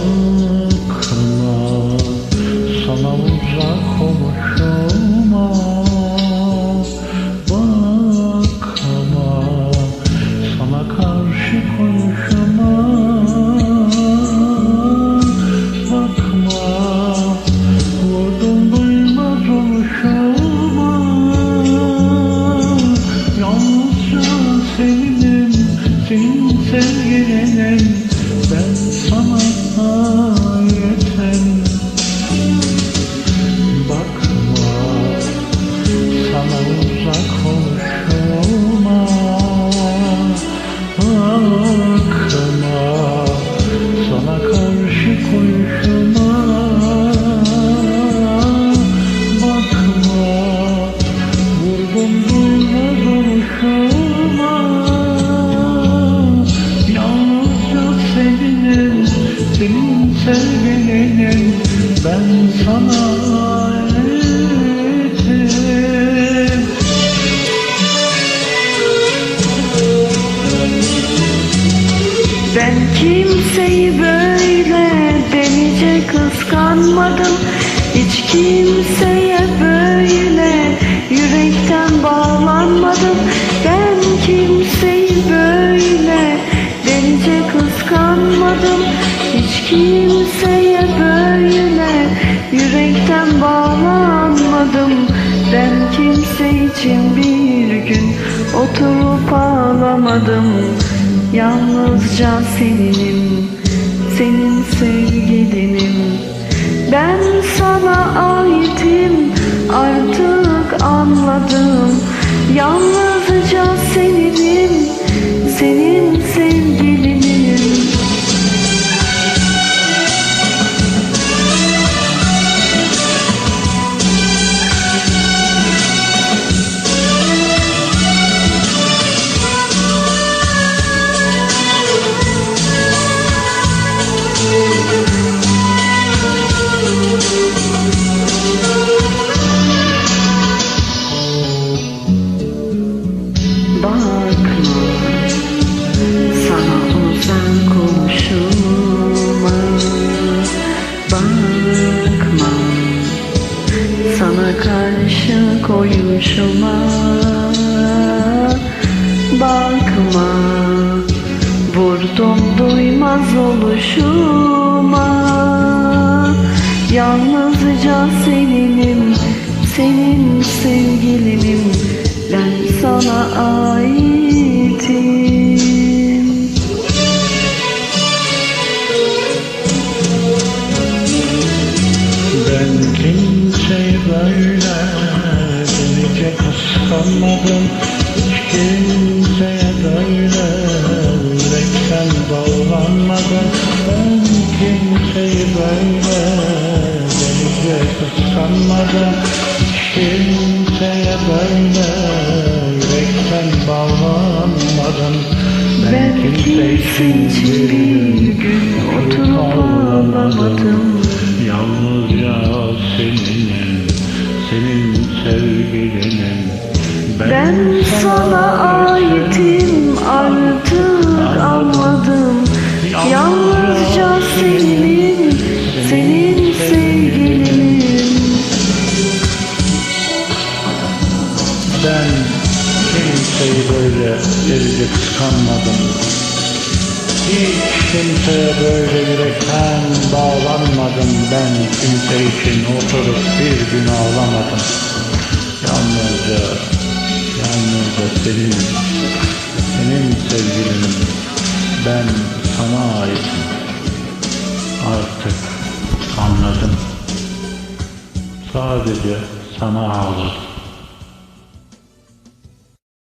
bakma Sana uzak oluşuma Bakma Sana karşı konuşuma Bakma. Vurdum duymaz oluşuma Yalnızca seninim Senin sevgilin. Sana uzak oluşuma Bakma, sana karşı koyuşuma Bakma, vurdum duymaz oluşuma Yalnızca senin, senin sevgilinin Ben sana Ben kimseyi böyle delice kıskanmadım Hiç kimseye böyle yürekten bağlanmadım Ben kimseyi böyle delice kıskanmadım. Hiç kimseye böyle yürekten bağlanmadım. Ben kimse için bir gün oturup ağlamadım Yalnızca seninim, senin sevgilinim. Ben sana aitim, artık anladım. Yalnızca sana karşı koyuşuma Bakma vurdum duymaz oluşuma. Yalnızca seninim, senin sevgilinim. Ben sana aitim Hiç kimseye böyle yürekten bağlanmadım Ben kimseyi böyle delice kıskanmadım. Hiç kimseye böyle yürekten bağlanmadım Ben kimse için bir gün oturup ağlamadım Yalnızca senin, senin sevgilinin Ben sana aitim artık anladım Yalnızca senin, senin sevgilinim Ben kimseyi böyle delice kıskanmadım. Hiç kimseye böyle yürekten bağlanmadım. Ben kimse için oturup bir gün ağlamadım senin, senin sevgilinim Ben sana aitim Artık anladım. Sadece sana ağladım